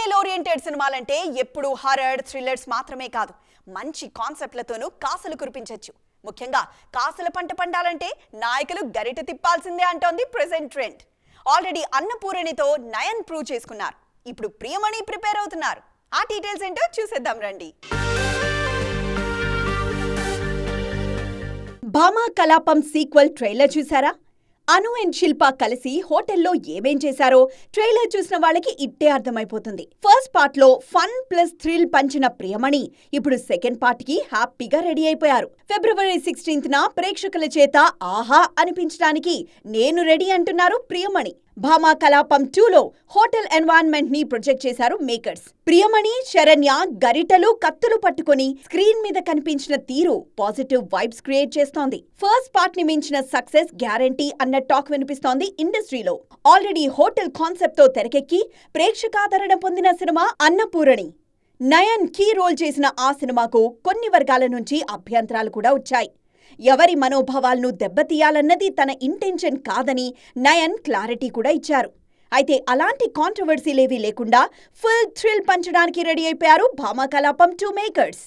Female oriented సినిమాలంటే ఎప్పుడు horror thrillers మాత్రమే కాదు. మంచి కాన్సెప్ట్లతోనూ కాసులు కురిపించొచ్చు. ముఖ్యంగా కాసుల పంట పండాలంటే నాయకులు గరిట తిప్పాల్సిందే అంటోంది ప్రెసెంట్ ట్రెండ్ ఆల్రెడీ అన్నపూరణితో నయన్ ప్రూవ్ చేసుకున్నారు. ఇప్పుడు ప్రియమణి ప్రిపేర్ అవుతున్నారు. ఆ డీటెయిల్స్ ఏంటో చూసేద్దాం రండి. భామా కలాపం సీక్వెల్ ట్రైలర్ చూసారా? అను అండ్ శిల్ప కలిసి హోటల్లో ఏమేం చేశారో ట్రైలర్ చూసిన వాళ్ళకి ఇట్టే అర్థమైపోతుంది. ఫస్ట్ పార్ట్లో ఫన్ ప్లస్ థ్రిల్ పంచిన ప్రియమణి ఇప్పుడు సెకండ్ పార్ట్కి హ్యాపీగా రెడీ అయిపోయారు. ఫిబ్రవరి సిక్స్టీన్త్ నా ప్రేక్షకుల చేత ఆహా అనిపించడానికి నేను రెడీ అంటున్నారు ప్రియమణి. భామా కలాపం టూలో హోటల్ ఎన్వైరన్మెంట్ని ప్రొజెక్ట్ చేశారు మేకర్స్. ప్రియమణి శరణ్య గరిటలు కత్తులు పట్టుకొని స్క్రీన్ మీద కనిపించిన తీరు పాజిటివ్ వైబ్స్ క్రియేట్ చేస్తోంది. ఫస్ట్ పార్ట్ని మించిన సక్సెస్ గ్యారంటీ అన్న టాక్ వినిపిస్తోంది ఇండస్ట్రీలో. ఆల్రెడీ హోటల్ కాన్సెప్ట్తో తెరకెక్కి ప్రేక్షకాదరణ పొందిన cinema Annapoorani. Nayan key role చేసిన ఆ సినిమాకు కొన్ని వర్గాల నుంచి అభ్యంతరాలు కూడా వచ్చాయి. ఎవరి మనోభావాలను దెబ్బతీయాలన్నది తన ఇంటెన్షన్ కాదని నయన్ క్లారిటీ కూడా ఇచ్చారు. అయితే అలాంటి కాంట్రవర్సీలేవీ లేకుండా ఫుల్ థ్రిల్ పంచడానికి రెడీ అయిపోయారు భామకలాపం టూ మేకర్స్